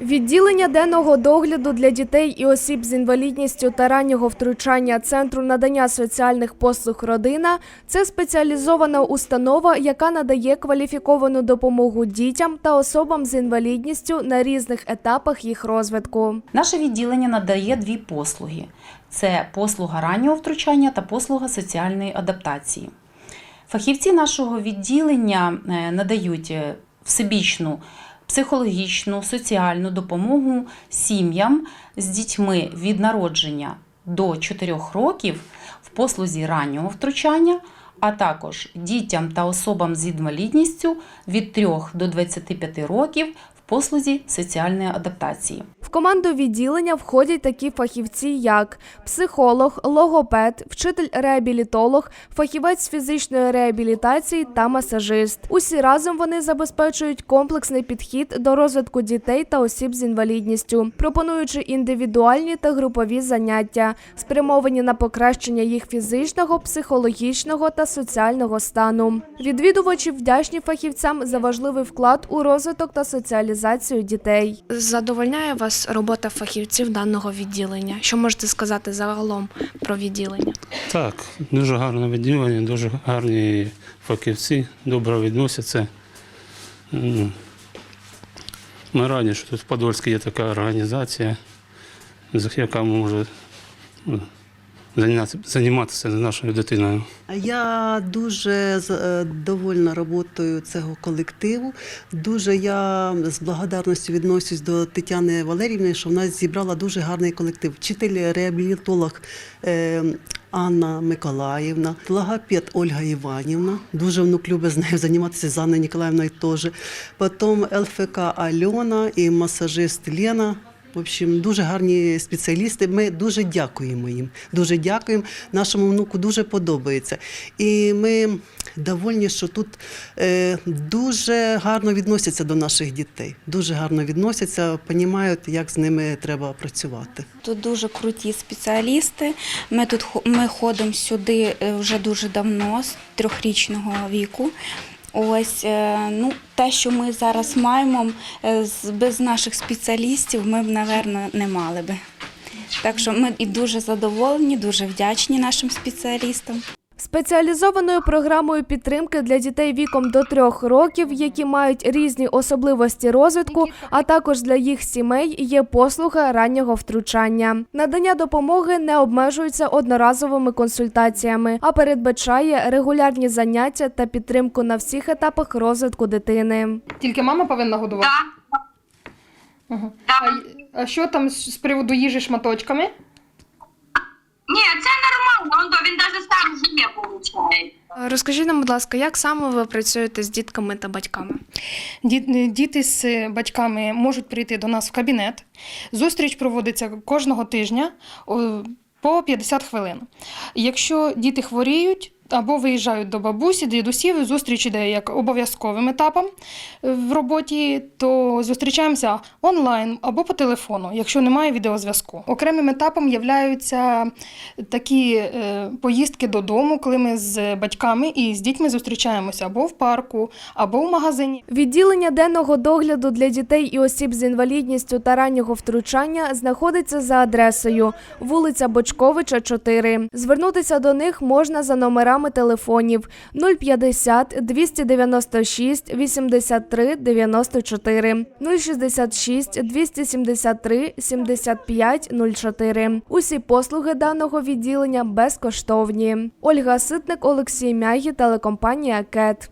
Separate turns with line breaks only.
Відділення денного догляду для дітей і осіб з інвалідністю та раннього втручання Центру надання соціальних послуг Родина це спеціалізована установа, яка надає кваліфіковану допомогу дітям та особам з інвалідністю на різних етапах їх розвитку.
Наше відділення надає дві послуги: це послуга раннього втручання та послуга соціальної адаптації. Фахівці нашого відділення е, надають е, всебічну психологічну, соціальну допомогу сім'ям з дітьми від народження до 4 років в послузі раннього втручання, а також дітям та особам з інвалідністю від 3 до 25 років послузі соціальної адаптації.
В команду відділення входять такі фахівці, як психолог, логопед, вчитель-реабілітолог, фахівець фізичної реабілітації та масажист. Усі разом вони забезпечують комплексний підхід до розвитку дітей та осіб з інвалідністю, пропонуючи індивідуальні та групові заняття, спрямовані на покращення їх фізичного, психологічного та соціального стану. Відвідувачі вдячні фахівцям за важливий вклад у розвиток та соціалізацію дітей.
Задовольняє вас робота фахівців даного відділення? Що можете сказати загалом про відділення?
Так, дуже гарне відділення, дуже гарні фахівці, добре відносяться. Ми раді, що тут в Подольській є така організація, з- яка може займатися нашою дитиною.
Я дуже з- е, довольна роботою цього колективу. Дуже я з благодарністю відношусь до Тетяни Валерівни, що вона зібрала дуже гарний колектив. Вчитель реабілітолог е, Анна Миколаївна, логопед Ольга Іванівна. Дуже внук любить з нею займатися з Анною Ніколаївною теж. Потім ЛФК Альона і масажист Лена. В общем, дуже гарні спеціалісти. Ми дуже дякуємо їм. Дуже дякуємо. Нашому внуку дуже подобається. І ми довольні, що тут е, дуже гарно відносяться до наших дітей. Дуже гарно відносяться, розуміють, як з ними треба працювати.
Тут дуже круті спеціалісти. Ми тут ми ходимо сюди е, вже дуже давно, з трьохрічного віку. Ось е, ну те, що ми зараз маємо, е, без наших спеціалістів ми б, напевно, не мали би. Так що ми і дуже задоволені, дуже вдячні нашим спеціалістам.
Спеціалізованою програмою підтримки для дітей віком до трьох років, які мають різні особливості розвитку, а також для їх сімей є послуга раннього втручання. Надання допомоги не обмежується одноразовими консультаціями, а передбачає регулярні заняття та підтримку на всіх етапах розвитку дитини.
Тільки мама повинна годувати?
Так,
Ага.
так.
А, що там з приводу їжі шматочками?
Навіть сам живе.
Розкажіть нам, будь ласка, як саме ви працюєте з дітками та батьками?
Діти з батьками можуть прийти до нас в кабінет. Зустріч проводиться кожного тижня по 50 хвилин. Якщо діти хворіють або виїжджають до бабусі, дідусів, зустріч іде як обов'язковим етапом в роботі, то зустрічаємося онлайн або по телефону, якщо немає відеозв'язку. Окремим етапом являються такі е, поїздки додому, коли ми з батьками і з дітьми зустрічаємося або в парку, або в магазині.
Відділення денного догляду для дітей і осіб з інвалідністю та раннього втручання знаходиться за адресою вулиця Бочковича, 4. Звернутися до них можна за номерами телефонів 050 296 83 94 066 273 75 04. Усі послуги даного відділення безкоштовні. Ольга Ситник, Олексій Мягі, телекомпанія КЕТ.